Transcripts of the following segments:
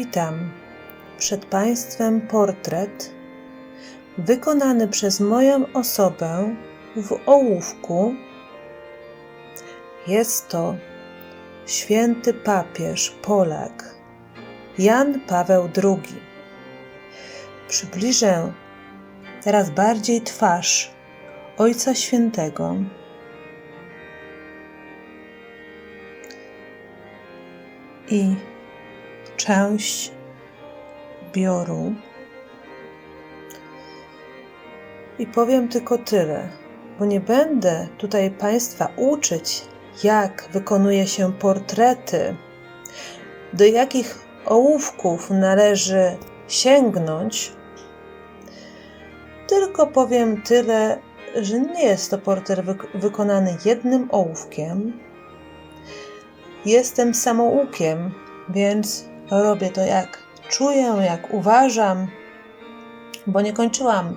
Witam przed Państwem portret wykonany przez moją osobę w ołówku. Jest to święty papież Polak Jan Paweł II. Przybliżę teraz bardziej twarz Ojca Świętego. I część bioru. I powiem tylko tyle, bo nie będę tutaj Państwa uczyć, jak wykonuje się portrety, do jakich ołówków należy sięgnąć, tylko powiem tyle, że nie jest to portret wykonany jednym ołówkiem. Jestem samoukiem, więc robię to jak czuję, jak uważam, bo nie kończyłam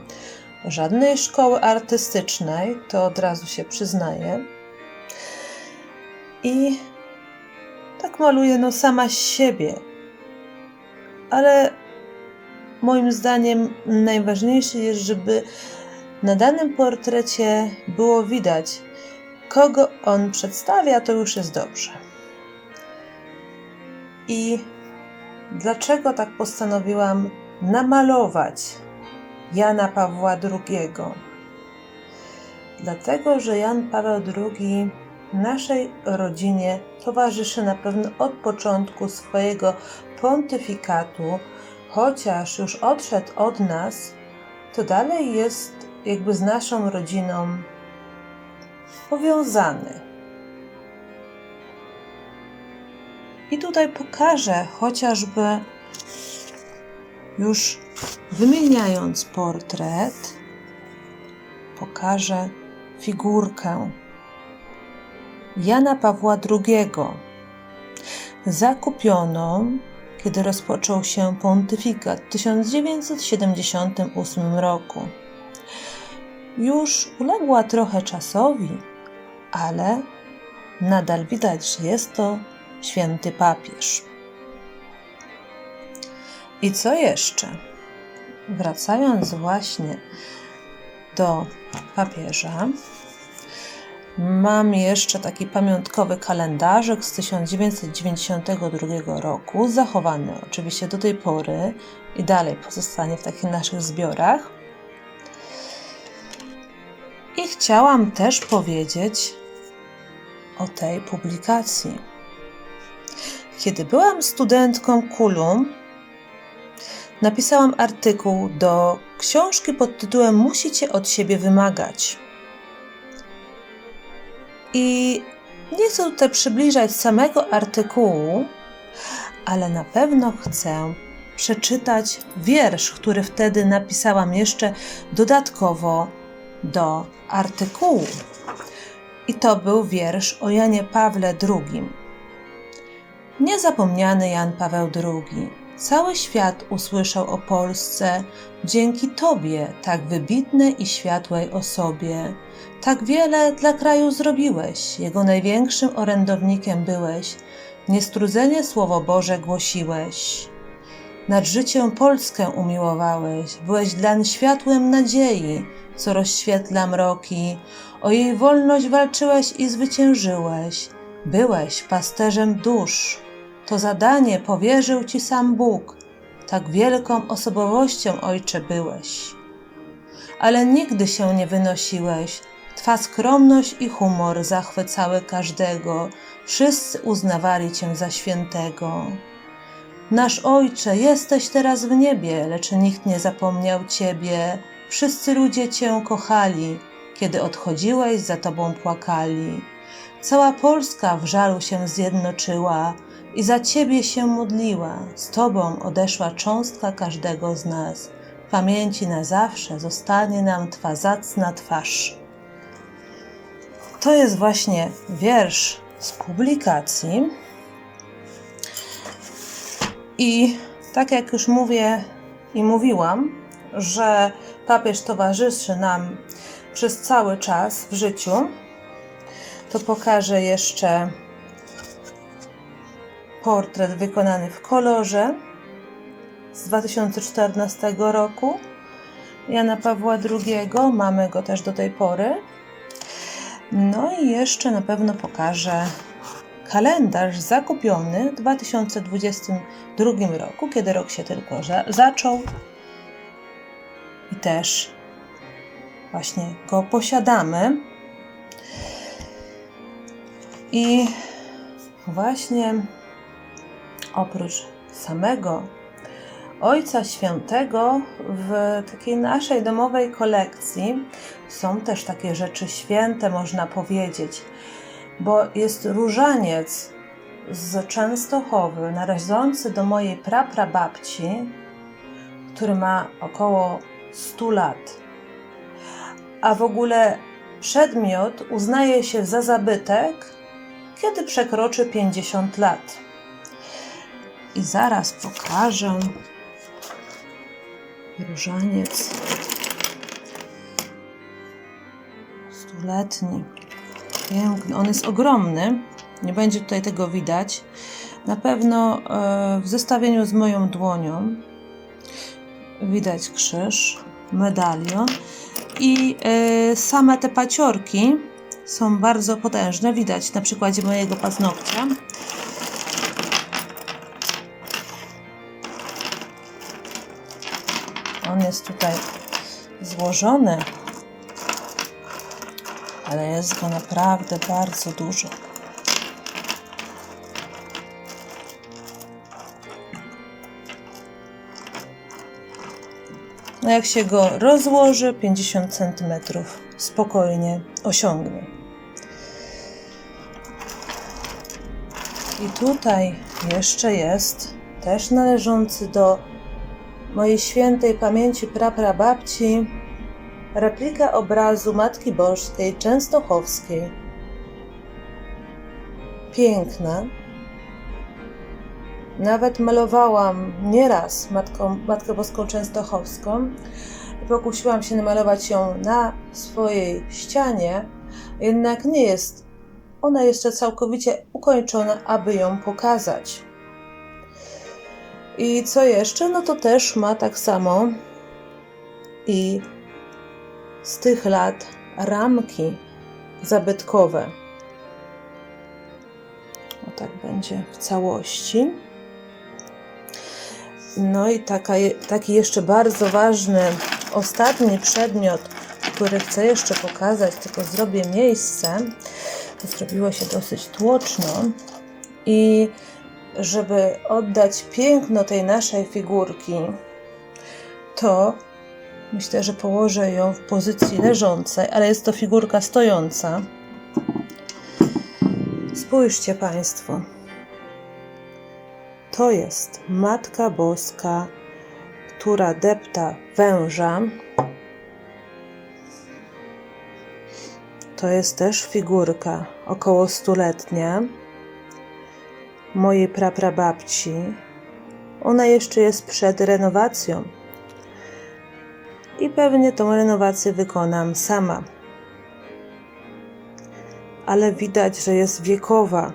żadnej szkoły artystycznej, to od razu się przyznaję. I tak maluję no sama siebie. Ale moim zdaniem najważniejsze jest, żeby na danym portrecie było widać, kogo on przedstawia, to już jest dobrze. I dlaczego tak postanowiłam namalować Jana Pawła II? Dlatego, że Jan Paweł II naszej rodzinie towarzyszy na pewno od początku swojego pontyfikatu, chociaż już odszedł od nas, to dalej jest jakby z naszą rodziną powiązany. I tutaj pokażę chociażby już wymieniając portret, pokażę figurkę Jana Pawła II, zakupioną, kiedy rozpoczął się pontyfikat w 1978 roku. Już uległa trochę czasowi, ale nadal widać, że jest to święty papież. I co jeszcze? Wracając właśnie do papieża, mam jeszcze taki pamiątkowy kalendarzyk z 1992 roku, zachowany oczywiście do tej pory i dalej pozostanie w takich naszych zbiorach. I chciałam też powiedzieć o tej publikacji. Kiedy byłam studentką Kulum, napisałam artykuł do książki pod tytułem Musicie od siebie wymagać. I nie chcę tutaj przybliżać samego artykułu, ale na pewno chcę przeczytać wiersz, który wtedy napisałam jeszcze dodatkowo do artykułu. I to był wiersz o Janie Pawle II. Niezapomniany Jan Paweł II. Cały świat usłyszał o Polsce dzięki Tobie, tak wybitnej i światłej osobie. Tak wiele dla kraju zrobiłeś, jego największym orędownikiem byłeś, niestrudzenie Słowo Boże głosiłeś. Nad życiem Polskę umiłowałeś, byłeś dlań światłem nadziei, co rozświetla mroki. O jej wolność walczyłeś i zwyciężyłeś. Byłeś pasterzem dusz. To zadanie powierzył ci sam Bóg. Tak wielką osobowością, ojcze, byłeś. Ale nigdy się nie wynosiłeś. Twa skromność i humor zachwycały każdego. Wszyscy uznawali cię za świętego. Nasz ojcze, jesteś teraz w niebie, lecz nikt nie zapomniał ciebie. Wszyscy ludzie cię kochali, kiedy odchodziłeś, za tobą płakali. Cała Polska w żalu się zjednoczyła i za Ciebie się modliła. Z Tobą odeszła cząstka każdego z nas. W pamięci na zawsze zostanie nam Twa zacna twarz. To jest właśnie wiersz z publikacji. I tak jak już mówię i mówiłam, że papież towarzyszy nam przez cały czas w życiu, to pokażę jeszcze portret wykonany w kolorze z 2014 roku. Jana Pawła II, mamy go też do tej pory. No i jeszcze na pewno pokażę kalendarz zakupiony w 2022 roku, kiedy rok się tylko za- zaczął. I też właśnie go posiadamy. I właśnie oprócz samego Ojca Świętego w takiej naszej domowej kolekcji są też takie rzeczy święte, można powiedzieć, bo jest różaniec z Częstochowy należący do mojej praprababci, który ma około 100 lat. A w ogóle przedmiot uznaje się za zabytek, kiedy przekroczy 50 lat. I zaraz pokażę różaniec stuletni. Piękny. On jest ogromny. Nie będzie tutaj tego widać. Na pewno e, w zestawieniu z moją dłonią widać krzyż, medalion i e, same te paciorki są bardzo potężne. Widać na przykładzie mojego paznokcia. Jest tutaj złożony, ale jest go naprawdę bardzo dużo. No jak się go rozłoży, 50 cm spokojnie osiągnie. I tutaj jeszcze jest też należący do mojej świętej pamięci praprababci replika obrazu Matki Bożskiej Częstochowskiej. Piękna. Nawet malowałam nieraz Matką, Matkę Boską Częstochowską pokusiłam się namalować ją na swojej ścianie, jednak nie jest ona jeszcze całkowicie ukończona, aby ją pokazać. I co jeszcze? No to też ma tak samo i z tych lat ramki zabytkowe. O tak będzie w całości. No i taka, taki jeszcze bardzo ważny, ostatni przedmiot, który chcę jeszcze pokazać, tylko zrobię miejsce. Zrobiło się dosyć tłoczno i żeby oddać piękno tej naszej figurki, to myślę, że położę ją w pozycji leżącej, ale jest to figurka stojąca. Spójrzcie Państwo. To jest Matka Boska, która depta węża. To jest też figurka około stuletnia mojej praprababci. Ona jeszcze jest przed renowacją. I pewnie tą renowację wykonam sama. Ale widać, że jest wiekowa,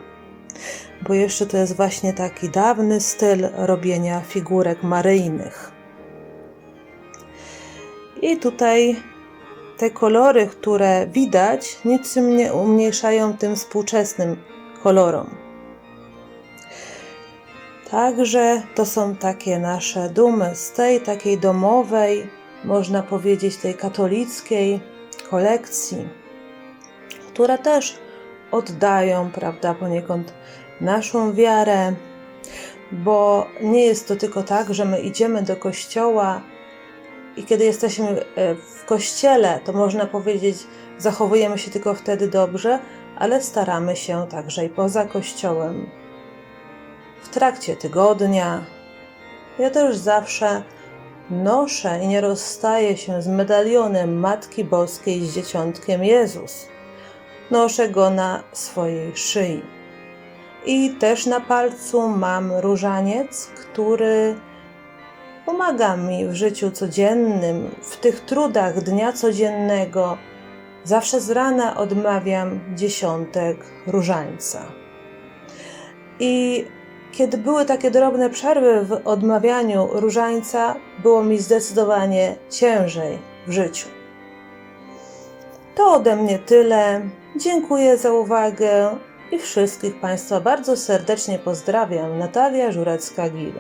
bo jeszcze to jest właśnie taki dawny styl robienia figurek maryjnych. I tutaj te kolory, które widać, niczym nie umniejszają tym współczesnym kolorom. Także to są takie nasze dumy z tej takiej domowej, można powiedzieć tej katolickiej kolekcji, które też oddają, prawda, poniekąd naszą wiarę, bo nie jest to tylko tak, że my idziemy do kościoła i kiedy jesteśmy e, w kościele, to można powiedzieć, zachowujemy się tylko wtedy dobrze, ale staramy się także i poza kościołem w trakcie tygodnia. Ja też zawsze noszę i nie rozstaję się z medalionem Matki Boskiej z Dzieciątkiem Jezus. Noszę go na swojej szyi. I też na palcu mam różaniec, który pomaga mi w życiu codziennym, w tych trudach dnia codziennego. Zawsze z rana odmawiam dziesiątek różańca. I kiedy były takie drobne przerwy w odmawianiu różańca, było mi zdecydowanie ciężej w życiu. To ode mnie tyle. Dziękuję za uwagę i wszystkich Państwa bardzo serdecznie pozdrawiam. Natalia Żurecka-Gil.